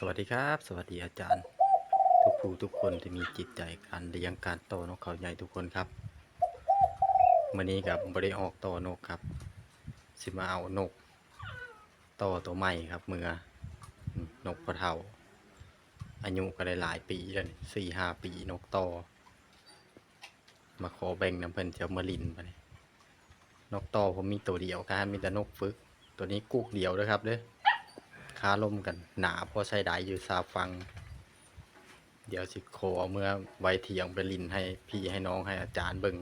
สวัสดีครับ สวัสดีอาจารย์ ทุกผู้ทุกคนที่มีจิตใจการเลี้ยงการโตนกเขาใหญ่ทุกคนครับมื่อนี้กับบริออกโตนกครับ สิมาเอานกโตตัวใหม่ครับเมื่อนกพะเทาอายุก็ได้หลายปีแล้วสี่ห้าปีนกโตมาขอแบ่งน้ำเพิ่นจะเอามาลินไปนี่นกโตผมมีตัวเดียวครับมีแต่นกฝึก ตัวนี้กุกเดียวด้วยครับเด้อาลมกันหนาพอใช้ได้อยู่ซาฟัง เดี๋ยวสิโคเอาเมื่อไว้เถียงไปลินให้พี่ให้น้องให้อาจารย์เบิ่ง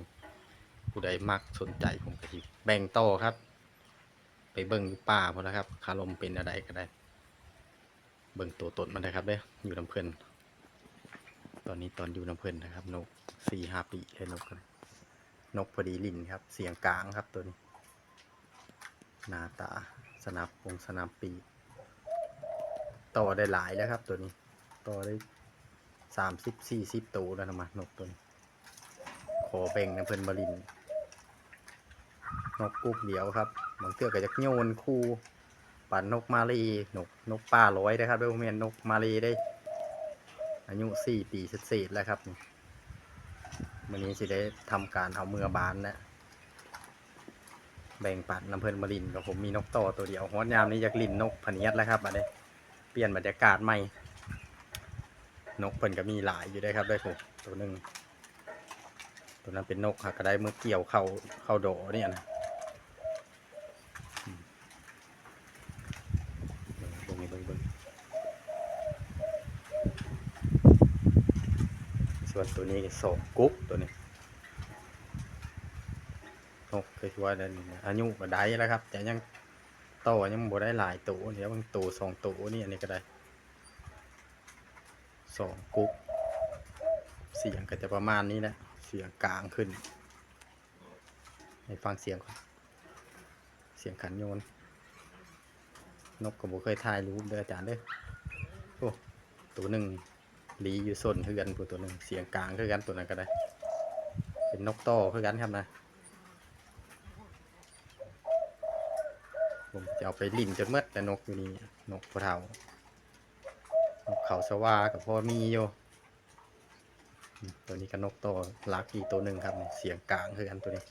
ผู้ใดมักสนใจผมก็สิแบ่งต่อครับ ไปเบิ่งป่าพอแล้วครับคาลมเป็นอะไรก็ได้ เบิ่งตัวตนมันนะครับเด้อยู่น้ำเพิ่นตอนนี้ตอนอยู่น้ำเพิ่นนะครับ นกสี่ห้าปีเลยนกกันนกพอดีลินครับ เสียงกลางครับตัวนี้ หน้าตาสนับวงสนับปีก ต่อได้หลายแล้วครับ ตัวนี้ ต่อได้สามสิบสี่สิบตัวแล้วนะมานกตัวนี้ ขอแบ่งน้ำเพิ่นบรินนกกุ๊กเดียวครับบางเทื่อก็จะโยนคู่ปั่นนกมาลีนกนกป่าร้อยนะครับด้วยผมเห็นนกมาลีได้ อายุสี่ปีเศษแล้วครับนี่วันนี้สิได้ทำการเอาเมือบานแล้วแบ่งปันน้ำเพลินบรินกับผมมีนกต่อตัวเดียวฮอดยามนี้อยากลินนกพเนียดแล้วครับอันนี้ เปลี่ยนบรรยากาศใหม่ นกเพิ่นก็มีหลายอยู่ได้ครับได้ผมตัวหนึ่งตัวนั้นเป็นนกค่ะก็ได้เมื่อเกี่ยวเข้าเข้าโดเนี่ยนะเบิ่งเบิ่งเบิ่งส่วนตัวนี้สองกุ๊กตัวนี้นกคือว่านั่นอายุก็ได้แล้วครับ แต่ยัง โตยังบ่ได้หลายตัวเดี๋ยวบางตัวสองตัวนี่อันนี้ก็ได้สองกุ๊กเสียงก็จะประมาณนี้แหละเสียงกลางขึ้นให้ฟังเสียงก่อนเสียงขันโยน นกก็บ่เคยถ่ายรูปเด้ออาจารย์เด้อโอ้ตัวหนึ่งหลีอยู่ส้นคือนผู้ตัวหนึ่งเสียงกลางคือกันตัวนั้นก็ได้ เป็นนกโตคือกันครับนะ ผมจะ เอาไปลิ่นจนเมื่อแต่นกอยู่นี่นกพะเทานกเขาสวากับพ่อมีอยู่ตัวนี้ก็นกตัวลักอีกตัวหนึ่งครับ เสียงกลางคือกันตัวนี้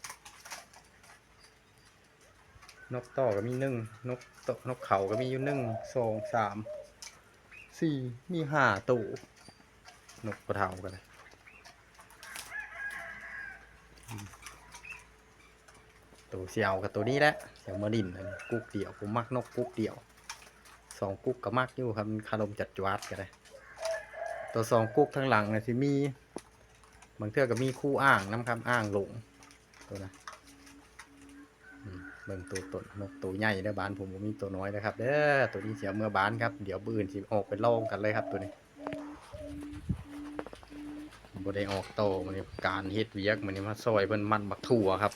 นกต่อก็มีหนึ่งนกตนกเขาก็มีอยู่หนึ่งสองสามสี่มีห้าตัวนกพะเทากันเลย ตัวเสียวกับตัวนี้แหละเสียวมารินกุ๊กเดียวผมมักนกกุ๊กเดียวสองกุ๊กก็มักอยู่ครับคารมจัดจวัดกันเลยตัวสองกุ๊กทั้งหลังเนี่ยที่มีบางเทื่อก็มีคู่อ่างน้ำคำอ่างหลงตัวนะอืมเบิ่งตัวตนนกตัวใหญ่เด้อบ้านผมบ่มีตัวน้อยนะครับเด้อตัวนี้เสียเมื่อบ้านครับเดี๋ยวบื้นสิออกไปลองกันเลยครับตัวนี้บ่ได้ออกโตมันนี่การเฮ็ดเวียกมันนี่มาซอยเพิ่นมันบักถั่วครับ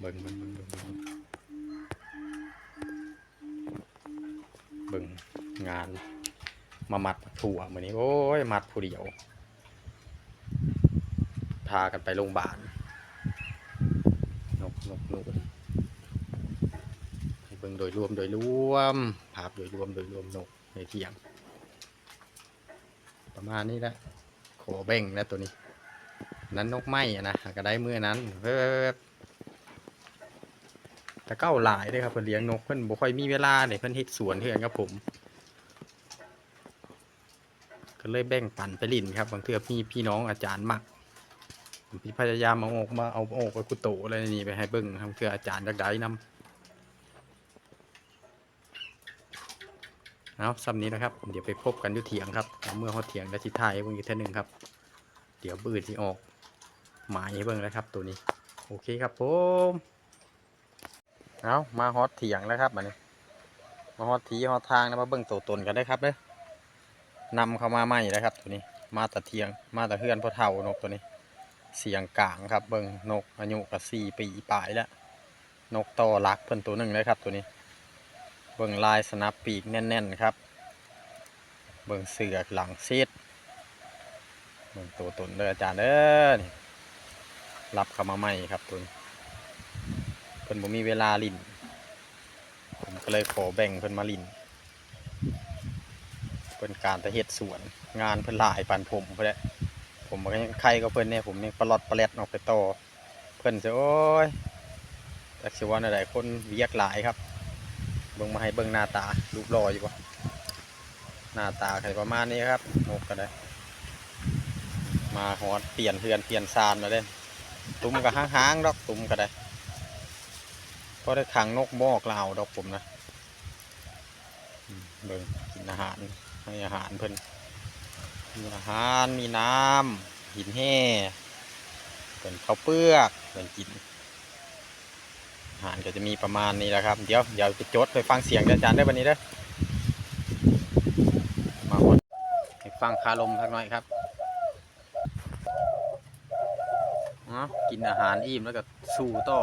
เบิ่งเบิ่งเบิ่งเบิ่งเบิ่งเบิ่งงาน มามัดถั่วมือนี้โอ้ยมัดผู้เดียว พากันไปโรงพยาบาลนกนกนกให้เบิ่งโดยรวมโดยรวม ภาพโดยรวมโดยรวมนกในเที่ยง ประมาณนี้แหละขอเบ่งแล้วตัวนี้ นั้นนกไมอะนะก็ได้เมื่อนั้นเว้ยแต่เก้าหลายเลยครับเพิ่นเลี้ยงนกเพิ่อนบ่ค่อยมีเวลาเนี่ยเพิ่อนเฮ็ดสวนเทื่อนครับผม เลยแบ่งปันไปลินครับบางเทือพี่พี่น้องอาจารย์มักพี่พยายามเอาออกมาเอาออกไปกุโตอะไรนี่ไปให้เบิ่งครับเทืออาจารย์จักได้นํเอาซ้ำนี้นะครับ เดี๋ยวไปพบกันยู่เถียงครับเมื่อเขาเถียงแล้วสิถ่ายเบิ่งอีกเท่านึงครับ เดี๋ยวบื้อที่ออกหมายให้เบิ่งแล้วครับ ตัวนี้ โอเคครับผมเอามาฮอตเถียงแล้วครับอันนี้มาฮอตทีฮอตทางนะมาเบิ่งตัวตนกันได้ครับเด้อ นำเข้ามาใหม่แล้วครับ ตัวนี้มาต่เทียงมาต่เฮือนพ่อเฒ่านกตัวนี้ เสียงกลางครับเบิ่งนกอายุก็สี่ปีปลายแล้วนกต่อรักเพิ่นตัวหนึ่งเลยครับตัวนี้ เบิ่งลายสนับปีกแน่นๆครับ เบิ่งเสือกหลังเซตเบิ่งตัวตนเลยอาจารย์เด้อนี่รับเข้ามาใหม่ครับตัวนี้เพิ่นบ่มีเวลาลินผมก็เลยขอแบ่งเพิ่นมาลิน เป็นการไปเฮ็ดสวน งานเพิ่นหลายปานผมเพิ่นแหละผมก็ยังใครก็เพิ่นเนี่ยผมยังปลอดปลาแลดออกไปต่อเพิ่นจะโอ้ยจักสิว่าอะไรคนเวียกหลายครับเบิ่งมาให้เบิ่งหน้าตารูปรออยู่บ่หน้าตาใครประมาณนี้ครับนกก็ได้ มาฮอดเปลี่ยนเพื่อนเปลี่ยนซานมาเด้ตุ้มก็ห้างๆดอกตุ้มก็ได้เพราะได้ขังนกมอกลาวดอกผมนะเบิ่งกินอาหาร ให้อาหารเพิ่นมีอาหารมีน้ำหินแห่เป็นข้าวเปลือกเป็นกินอาหารก็จะมีประมาณนี้แหละครับ เดี๋ยวเดี๋ยวไปจดไปฟังเสียงอาจารย์ได้วันนี้เด้อมาหมดให้ฟังคาลมสักหน่อยครับอ๋อกินอาหารอิ่มแล้วก็สู้ต่อ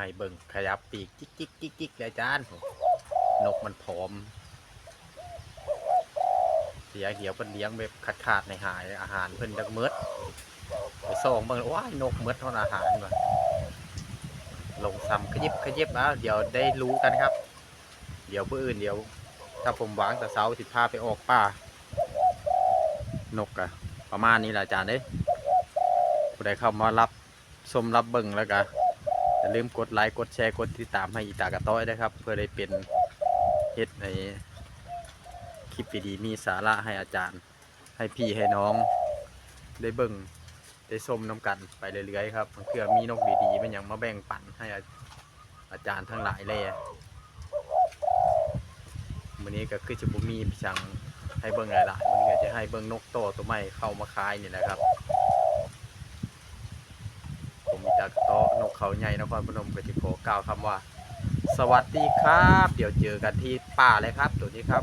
ให้เบิ่งขยับปีกจิกจิกจิกจิกเลยจารย์นกมันพร้อม เสียเดี๋ยวเพิ่นเลี้ยงแบบขาดขาดในหายอาหารเพิ่นจักเมิดไปส่องเบิ่งว้ายนกเมิดเท่าอาหารว่ะลงซ้ำขยิบขยิบเอาเดี๋ยวได้รู้กันครับ เดี๋ยวผู้อื่นเดี๋ยว ถ้าผมวางแต่เสาสิพาไปออกป่านกอะประมาณนี้แหละจารย์เด้ยผู้ใดเข้ามารับชมรับเบิ่งแล้วก็ อย่าลืมกดไลค์กดแชร์กดติดตามให้อีตากระต้อยนะครับ เพื่อได้เป็นเฮ็ดในคลิปดีๆมีสาระให้อาจารย์ ให้พี่ให้น้องได้เบิ่งได้ชมน้ำกันไปเรื่อยๆครับเพื่อมีนกดีๆมันยังมาแบ่งปันให้อาจารย์ทั้งหลายเลยวันนี้ก็คือจะบ่มีพี่ชังให้เบิ่งหลายๆวันนี้ก็จะให้เบิ่งนกโตตัวใหม่เข้ามาขายนี่แหละครับ ผมมีจากโตะนก เขาใหญ่นครพนมก็จะขอกล่าวคำว่า สวัสดีครับ เดี๋ยวเจอกันที่ป่าเลยครับตัวนี้ครับ